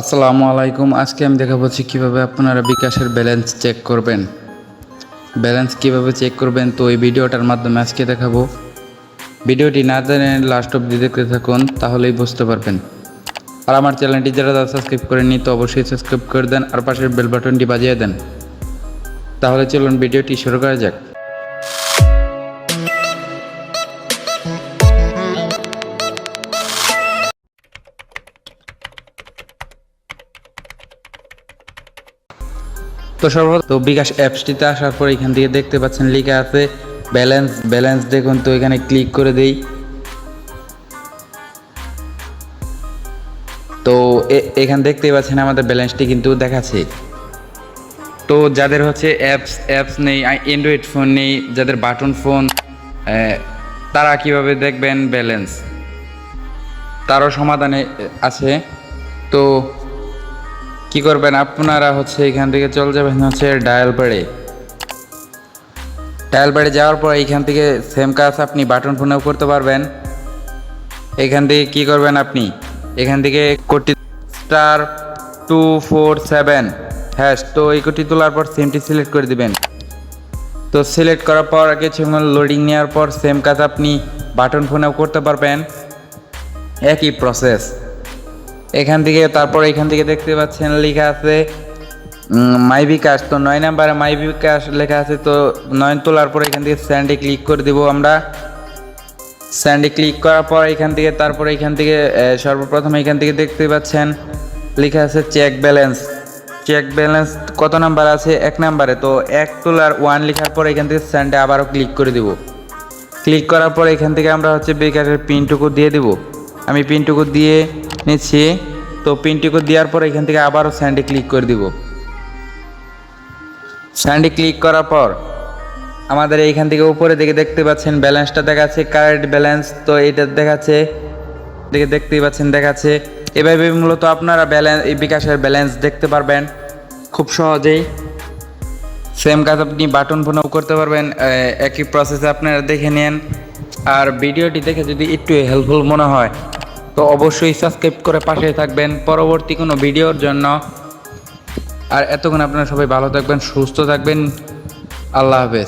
আসসালামু আলাইকুম। আজকে আমি দেখাবো কীভাবে আপনারা বিকাশের ব্যালেন্স চেক করবেন। ব্যালেন্স কীভাবে চেক করবেন? তো এই ভিডিওটার মাধ্যমে আজকে দেখাবো। ভিডিওটি না জানে লাস্ট অব্দি দেখতে থাকুন, তাহলেই বুঝতে পারবেন। আর আমার চ্যানেলটি যারা সাবস্ক্রাইব করেননি, তো অবশ্যই সাবস্ক্রাইব করে দেন, আর পাশের বেল বাটনটি বাজিয়ে দেন। তাহলে চলুন ভিডিওটি শুরু করা যাক। তো সর্বপ্রথম তো বিকাশ অ্যাপসটিতে আসার পর এখান থেকে দেখতে পাচ্ছেন লেখা আছে ব্যালেন্স ব্যালেন্স দেখুন তো এখানে ক্লিক করে দেই। তো এখানে দেখতেই পাচ্ছেন আমাদের ব্যালেন্সটি কিন্তু দেখাচ্ছে। তো যাদের হচ্ছে অ্যাপস অ্যাপস নেই অ্যান্ড্রয়েড ফোন নেই, যাদের বাটন ফোন তারা কীভাবে দেখবেন ব্যালেন্স? তারও সমাধানে আছে। তো কি করবেন? আপনারা হচ্ছে এখান থেকে চলে যাবেন হচ্ছে ডায়াল প্যাডে ডায়াল প্যাডে যাওয়ার পর এখান থেকে সেম কাজ আপনি বাটন ফোনেও করতে পারবেন। এখান থেকে কি করবেন আপনি? এখান থেকে কোটি star two four seven hash তো এই কোটি তোলার পর সিমটি সিলেক্ট করে দিবেন। তো সিলেক্ট করার পর কিছুক্ষণ লোডিং নেওয়ার পর সেম কাজ আপনি বাটন ফোনেও করতে পারবেন। একই প্রসেস এখান থেকে, তারপর এখান থেকে দেখতে পাচ্ছেন লেখা আছে মাই বিকাশ তো নয় নাম্বারে মাই বিকাশ লেখা আছে, তো নয়ন তোলার পর এখান থেকে স্যান্ডে ক্লিক করে দিব আমরা। স্যান্ডে ক্লিক করার পর এখান থেকে, তারপর এখান থেকে সর্বপ্রথম এখান থেকে দেখতে পাচ্ছেন লেখা আছে চেক ব্যালেন্স। চেক ব্যালেন্স কত নাম্বার আছে? এক নাম্বারে। তো এক তোলার ওয়ান লেখার পর এখান থেকে স্যান্ডে আবারও ক্লিক করে দিব। ক্লিক করার পর এখান থেকে আমরা হচ্ছে বেকারের পিনটুকু দিয়ে দিব। আমি পিনটুকু দিয়ে নিচ্ছি। তো পিনটুকু দেওয়ার পর এখান থেকে আবারও স্যান্ডে ক্লিক করে দিব। স্যান্ডে ক্লিক করার পর আমাদের এইখান থেকে উপরে দিকে দেখতে পাচ্ছেন ব্যালেন্সটা দেখাচ্ছে, কারেন্ট ব্যালেন্স, তো এটা দেখাচ্ছে, দিকে দেখতেই পাচ্ছেন দেখাচ্ছে। এভাবে মূলত আপনারা ব্যালেন্স এই বিকাশের ব্যালেন্স দেখতে পারবেন খুব সহজেই। সেম কাজ আপনি বাটন ফোনেও করতে পারবেন একই প্রসেসে আপনারা দেখে নেন। আর ভিডিওটি দেখে যদি একটু হেল্পফুল মনে হয় তো অবশ্যই সাবস্ক্রাইব করে পাশে থাকবেন পরবর্তী কোনো ভিডিওর জন্য। আর এতক্ষণ আপনারা সবাই ভালো থাকবেন, সুস্থ থাকবেন। আল্লাহ হাফেজ।